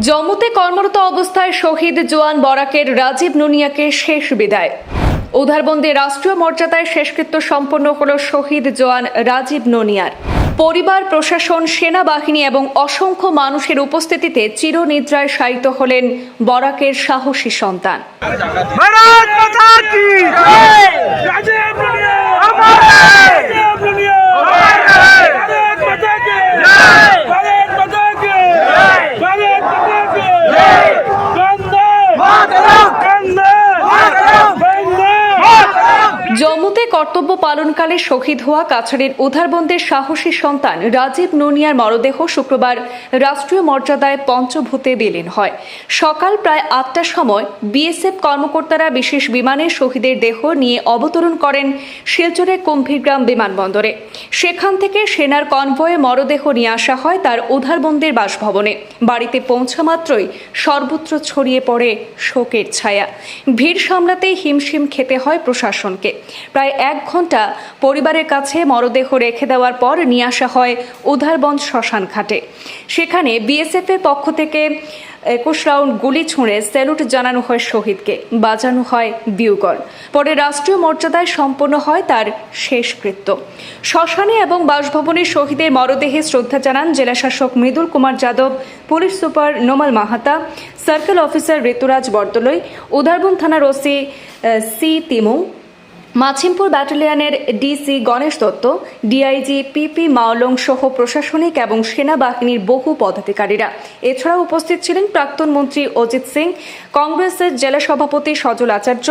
জমুতে কর্মরত অবস্থায় শহীদ জোয়ান বরাকের রাজীব নুনিয়াকে শেষ বিদায়। উধারবন্দে রাষ্ট্রীয় মর্যাদায় শেষকৃত্য সম্পন্ন হল শহীদ জোয়ান রাজীব নুনিয়ার। পরিবার প্রশাসন সেনাবাহিনী এবং অসংখ্য মানুষের উপস্থিতিতে চিরনিদ্রায় শায়িত হলেন বরাকের সাহসী সন্তান। ভারত মাতা কি? জয়! রাজীব জম্মুতে কর্তব্য পালনকালে শহীদ হওয়া কাছাড়ের উধারবন্দের সাহসী সন্তান রাজীব নুনিয়ার মরদেহ শুক্রবার রাষ্ট্রীয় মর্যাদায় পঞ্চভূতে বিলীন হয়। সকাল প্রায় আটটার সময় বিএসএফ কর্মকর্তারা বিশেষ বিমানে শহীদের দেহ নিয়ে অবতরণ করেন শিলচরের কুম্ভীরগ্রাম বিমানবন্দরে। সেখান থেকে সেনার কনভয়ে মরদেহ নিয়ে আসা হয় তার উধারবন্দের বাসভবনে। বাড়িতে পৌঁছা মাত্রই সর্বত্র ছড়িয়ে পড়ে শোকের ছায়া। ভিড় সামলাতে হিমশিম খেতে হয় প্রশাসনকে। প্রায় এক ঘণ্টা পরিবারের কাছে মরদেহ রেখে দেওয়ার পর নিয়ে আসা হয় উধারবন্দ শ্মশান ঘাটে। সেখানে বিএসএফ এর পক্ষ থেকে একুশ রাউন্ড গুলি ছুঁড়ে স্যালুট জানানো হয় শহীদকে, বাজানো হয় বিউগল পরে রাষ্ট্রীয় মর্যাদায় সম্পন্ন হয় তার শেষকৃত্য। শ্মশানে এবং বাসভবনে শহীদের মরদেহে শ্রদ্ধা জানান জেলাশাসক Mridul Kumar Yadav, police super Nomal Mahata, circle officer Rituraj Bordoloi Udarbond থানার OC C তিমু Masimpur ব্যাটালিয়নের DC Ganesh Dutta, DIG PP Maolong সহ প্রশাসনিক এবং সেনাবাহিনীর বহু পদাধিকারীরা। এছাড়াও উপস্থিত ছিলেন প্রাক্তন মন্ত্রী অজিত সিং, কংগ্রেসের জেলা সভাপতি সজল আচার্য,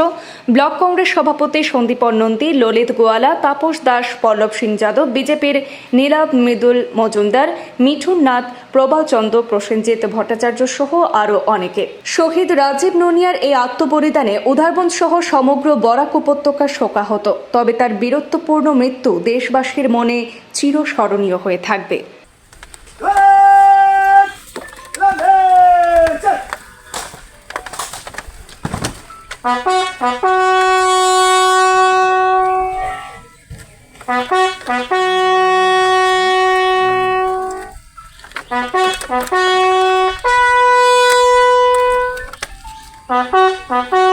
ব্লক কংগ্রেস সভাপতি সন্দীপন নন্দী, ললিত গোয়ালা, তাপস দাস, পল্লব সিং যাদব, বিজেপির নীলাভ মৃদুল মজুমদার, মিঠুন নাথ, প্রবাল চন্দ্র, প্রসেনজিৎ ভট্টাচার্য সহ আরও অনেকে। শহীদ রাজীব নুনিয়ার এই আত্মবলিদানে উদারবন সহ সমগ্র বরাক উপত্যকা শোকাহত তবে তার বীরত্বপূর্ণ মৃত্যু দেশবাসীর মনে চিরস্মরণীয় হয়ে থাকবে। বন্দে